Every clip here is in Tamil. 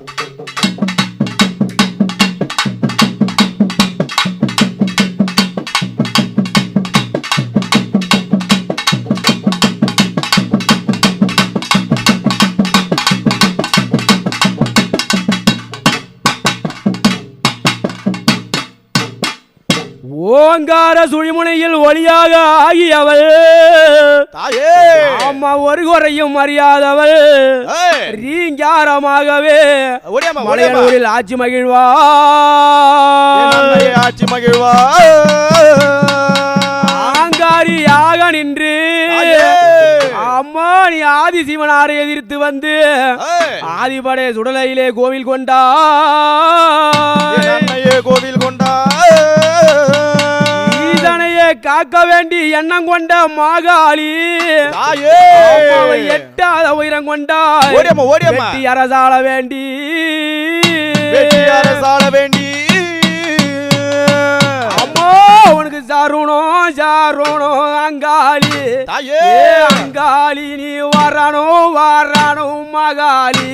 Thank you. தார சுழிமுனையில் ஒளியாக ஆகியவள். அம்மா ஒரு குறையும் அறியாதவள். ரீங்காரமாகவே மலையனூரில் ஆட்சி மகிழ்வா. ஆட்சி மகிழ்வா. ஆங்காரியாக நின்று அம்மா நீ ஆதி சிவனாரை எதிர்த்து வந்து ஆதிபடை சுடலையிலே கோவில் கொண்டா கோவில் காக்க வேண்டி எண்ணம் கொண்ட மாகாளி. எட்டாத உயரம் கொண்டாடி அரசாள வேண்டி. அரசாள வேண்டி. அம்மா உனக்கு சருணம் சருணம் அங்காளி. அங்காளி நீ வரணும் வரணும் மகாளி.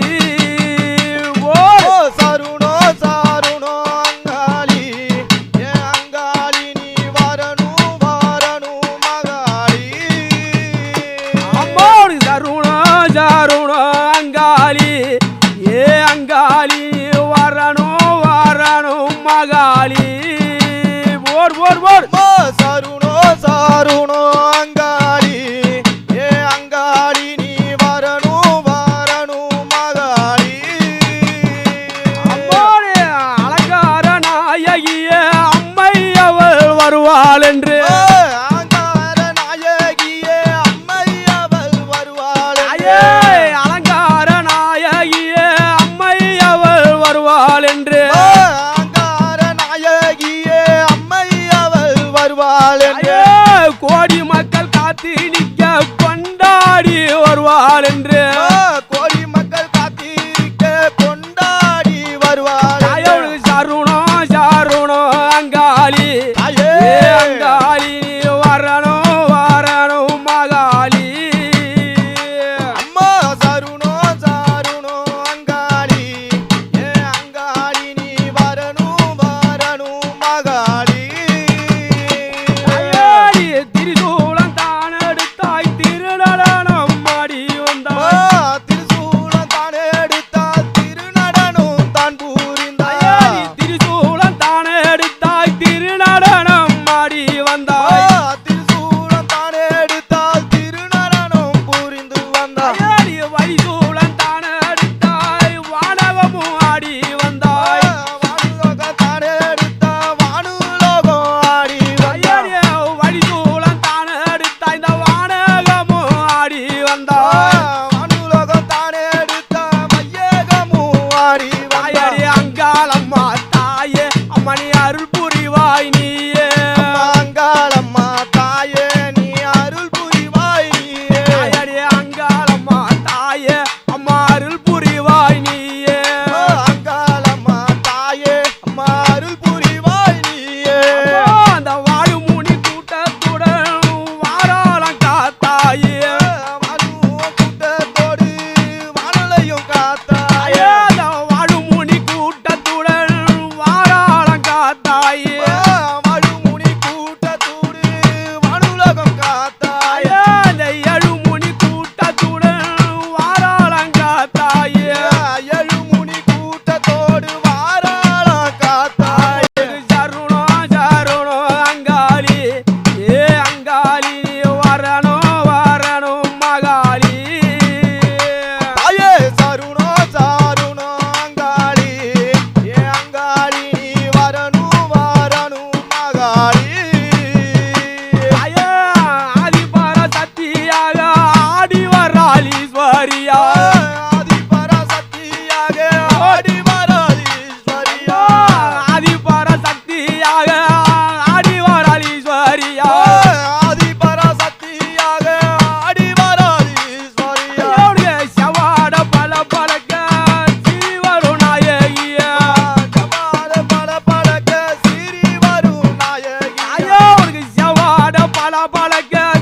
மகாளி ஓர் ஓர் ஓர். சருணோ சருணோ. gotta.